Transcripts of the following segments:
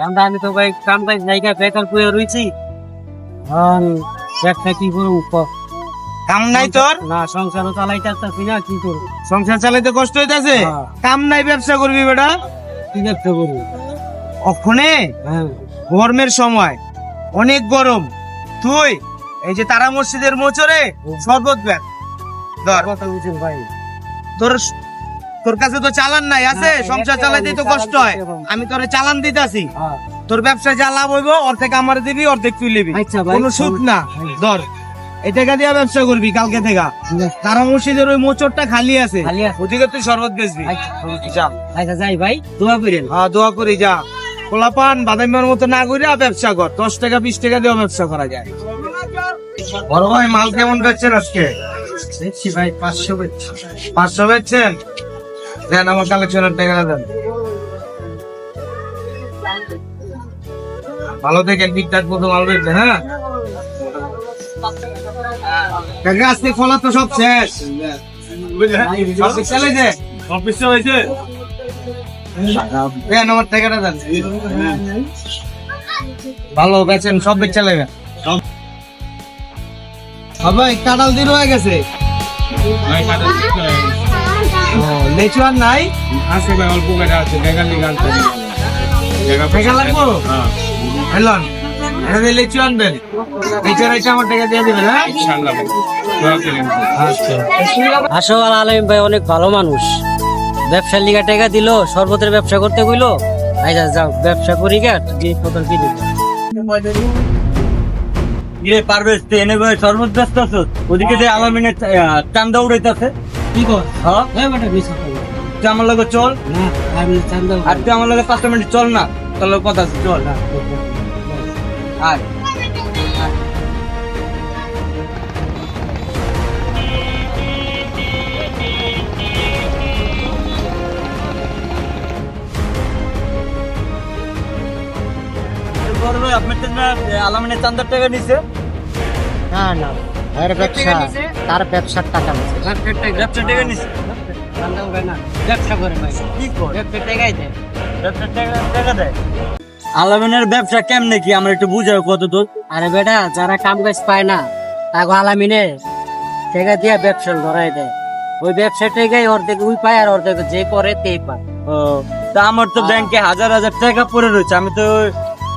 আমরা আমি তো ভাই কাম কাজ জায়গা বেকার পুয়ে রয়েছি এখন ব্যবসা কি করব ক- কাম নাই তোর? না সংসারও চালাইতে আসতেছি না কি করব? সংসার চালাইতে কষ্ট হইতাছে? হ্যাঁ। কাম নাই ব্যবসা করবি বেটা? কি ব্যবসা করব? ওখানে হ্যাঁ। গরমের সময় অনেক গরম। তুই এই যে তারা মসজিদের মোচরে শরবত ব্যাগ ধর। কথা বুঝছেন ভাই। তোর তোর কাছে তো চালান নাই আছে? সংসার একটা চালাইতে তো কষ্ট হয়। আমি তোরে চালান দিতাছি। হ্যাঁ। তোর ব্যবসায় যা লাভ হইব অর্ধেক আমার দিবি অর্ধেক তুই লিবি আচ্ছা কোনো সুদ না। ধর এই টাকা দিয়ে ব্যবসা করবি কালকে থেকে। তারা মসজিদের ওই মোচরটা খালি আছে। ওদিকে তুই শরবত বেচবি। আচ্ছা, যা। আচ্ছা যাই ভাই দোয়া করেন। হ্যাঁ দোয়া করি যা। পোলাপান বাদামের মতো না করে ব্যবসা কর। দশ টাকা বিশ টাকা দিয়েও ব্যবসা করা যায়। বড় ভাই মাল কেমন বেচছেন আজকে? দেখছি ভাই পাঁচশো বেচছি। পাঁচশো বেচছেন? দেন আমার কালেকশনের টাকা দেন। ভালো থেকে ঠিকঠাক মতো মাল হ্যাঁ? কাকা আজকে ফলা তো সব শেষ। অফিসে দেন আমার টাকাটা দেন। ভালো বেচেন সব বেচে নেবেন ভাই কাঁঠাল দিন হয়ে গেছে। আর নাই? আছে ভাই অল্প করে আছে আনতে হবে। লাগবো? হ্যাঁ। এটা দিয়ে লিচু আনবেন? লিচু রেখে আমার টাকা দিয়ে দিবেন হ্যাঁ? ইনশাআল্লাহ আচ্ছা। আসল আলম ভাই অনেক ভালো মানুষ। ব্যবসার লিগা টাকা দিল শরবতের ব্যবসা করতে কইলো। যাও ব্যবসা করি গা জিনিসপত্র কিনে। ইয়ে পারবে এনে ভাই শরবত ব্যস্ত আছো? ওদিকে যে আলামিনের চান্দা উড়াইতেছে। কি কর? হ্যাঁ? হ্যাঁ বেটা বেশি তুই আমার লগে চল। না আমি চান্দা আর তুই আমার লগে পাঁচটা মিনিট চল না। তোর লগে কথা আছে চল। আয়। আপনার তো না আলামিনের চান্দার টাকা নিছে? না না। এর ব্যবসা তার ব্যবসার টাকা আছে ব্যবসা টাকা নিছে চান্দা উড়ায় না ব্যবসা করে ভাই। কি কর? ব্যবসা টাকাই দেয়। ব্যবসা টাকা টাকা দেয়? আলামিনের ব্যবসা কেমনে কি? আমার একটু বুঝাও কত দূর আরে বেটা যারা কাম কাজ পায় না তাকে আলামিনে টাকা দিয়ে ব্যবসা ধরাই দেয়। ওই ব্যবসা টাকাই অর্ধেক ওই পায় আর অর্ধেক যে করে তেই পায়। ও তা আমার তো ব্যাংকে হাজার হাজার টাকা পড়ে রয়েছে। আমি তো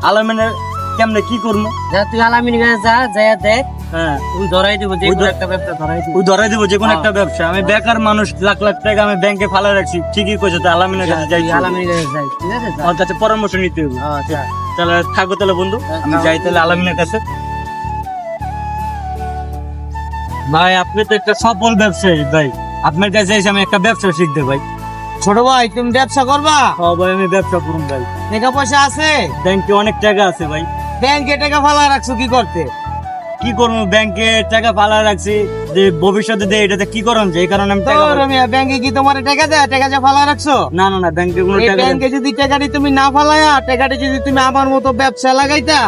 আলামিনের কেমনে কি করব? যা তুই আলামিনের যা দেখ হ্যাঁ তুই ধরাই দিব যে কোনো একটা ব্যবসা ধরাই দিব। ওই ধরাই দিব যে কোনো হ্যাঁ। একটা ব্যবসা। আমি বেকার মানুষ লাখ লাখ টাকা আমি ব্যাংকে ফালা রাখছি। ঠিকই কইছো তো আলামিনের কাছে যাই আলামিনের কাছে যাই। ঠিক আছে যা। কাছে পরামর্শ নিতে হবে। হ্যাঁ, তাহলে থাকো তাহলে বন্ধু আমি যাই তাহলে আলামিনের কাছে। ভাই আপনি তো একটা সফল ব্যবসায়ী ভাই। আপনার কাছে এসে আমি একটা ব্যবসা শিখতে ভাই ছোট ভাই তুমি ব্যবসা করবা? ও ভাই আমি ব্যবসা করুন ভাই। টাকা পয়সা আছে? ব্যাংকে অনেক টাকা আছে ভাই। ব্যাংকে টাকা ফালা রাখছো কি করতে? কি করব? ব্যাংকে টাকা ফালা রাখছি। যে ভবিষ্যতে দেয় এটাতে কি করুন যে এই কারণে আমি টাকা তোর মিয়া ব্যাংকে কি তোমার টাকা দেয়? টাকা যা ফালা রাখছো? না না না ব্যাংকে কোনো এই টাকা ব্যাংকে যদি টাকাটি তুমি না ফালায়া টাকাটি যদি তুমি আমার মতো ব্যবসা লাগাইতা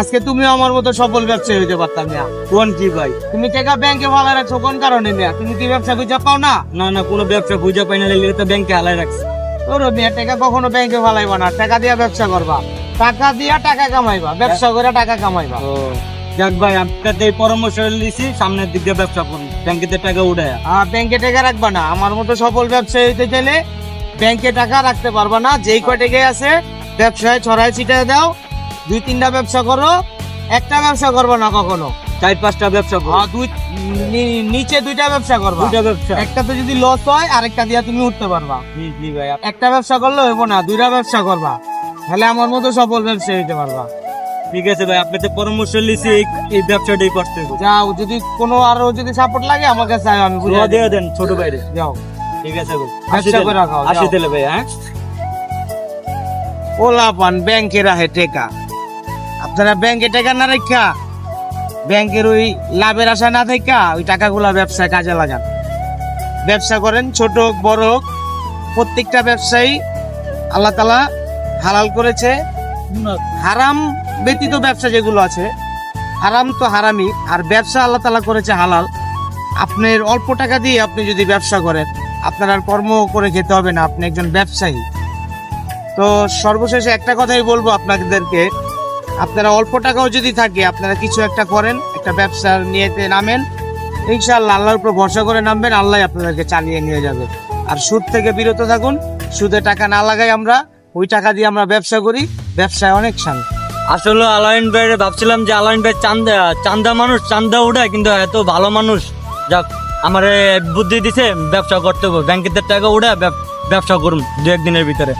আজকে তুমি আমার মতো সফল ব্যবসায়ী হইতে পারতাম মিয়া। কোন কি ভাই? তুমি টাকা ব্যাংকে ফালা রাখছো কোন কারণে মিয়া? তুমি কি ব্যবসা খুঁজে পাও না? না না কোনো ব্যবসা বুঝা পাই না লেগে তো ব্যাংকে হালাই রাখছি। তোর মিয়া টাকা কখনো ব্যাংকে ফালাইবা না। টাকা দিয়া ব্যবসা করবা। টাকা দিয়া টাকা কামাইবা। ব্যবসা করে টাকা কামাইবা। ও। যাক ভাই আপনাকে এই পরামর্শ দিয়েছি সামনের দিক দিয়ে ব্যবসা করুন। ব্যাংকেতে টাকা উঠায়। আর ব্যাংকে টাকা রাখবা না। আমার মতো সফল ব্যবসায়ী হইতে চাইলে ব্যাংকে টাকা রাখতে পারবা না। যেই কয় টাকা আছে ব্যবসায় ছড়াই ছিটায় দাও। দুই তিনটা ব্যবসা করো। একটা ব্যবসা করবা না কখনো। চার পাঁচটা ব্যবসা করুন আর দুই নিচে দুইটা ব্যবসা করবা। দুইটা ব্যবসা। একটাতে যদি লস হয় আরেকটা দিয়া তুমি উঠতে পারবা। জি জি ভাই। একটা ব্যবসা করলে হইব না দুইটা ব্যবসা করবা। তাহলে আমার মতো সফল ব্যবসায়ী হইতে পারবা। ঠিক আছে ভাই আপনাকে পরামর্শ দিয়েছি এই- ব্যবসাটাই করতে যাও যদি কোনো আরও যদি সাপোর্ট লাগে আমার কাছে আমি দিয়ে দেন ছোট ভাইরে। যাও। ঠিক আছে ভাই ব্যবসা আসি করে রাখো, আসি যাও। ভাই হ্যাঁ? ওলা পান ব্যাংকে রাখে টাকা। আপনারা ব্যাংকে টাকা না রেখা ব্যাংকের ওই লাভের আশা না থাকা ওই টাকাগুলা ব্যবসায় কাজে লাগান। ব্যবসা করেন ছোট হোক বড় হোক প্রত্যেকটা ব্যবসায়ী আল্লাহ তালা হালাল করেছে। হারাম ব্যতীত ব্যবসা যেগুলো আছে, হারাম তো হারামই, আর ব্যবসা আল্লাহ তালা করেছে হালাল। আপনার অল্প টাকা দিয়ে আপনি যদি ব্যবসা করেন, আপনার আর কর্ম করে খেতে হবে না, আপনি একজন ব্যবসায়ী। তো সর্বশেষে একটা কথাই বলব আপনাদেরকে, আপনারা অল্প টাকাও যদি থাকে, আপনারা কিছু একটা করেন, একটা ব্যবসা নিয়েতে নামেন, ইনশাআল্লাহ আল্লাহর উপর ভরসা করে নামবেন, আল্লাহ আপনাদেরকে চালিয়ে নিয়ে যাবে। আর সুদ থেকে বিরত থাকুন, সুদে টাকা না লাগাই আমরা, ওই টাকা দিয়ে আমরা ব্যবসা করি, ব্যবসায় অনেক শান্তি। আসলে আলাইন ভাইয়ের ভাবছিলাম যে আলাইন ভাই চান্দা চান্দা মানুষ, চান্দা উঠায় কিন্তু এত ভালো মানুষ। যাক, আমার বুদ্ধি দিছে, ব্যবসা করতে হবে। ব্যাংকের টাকা উঠে ব্যবসা করুন দু একদিনের ভিতরে।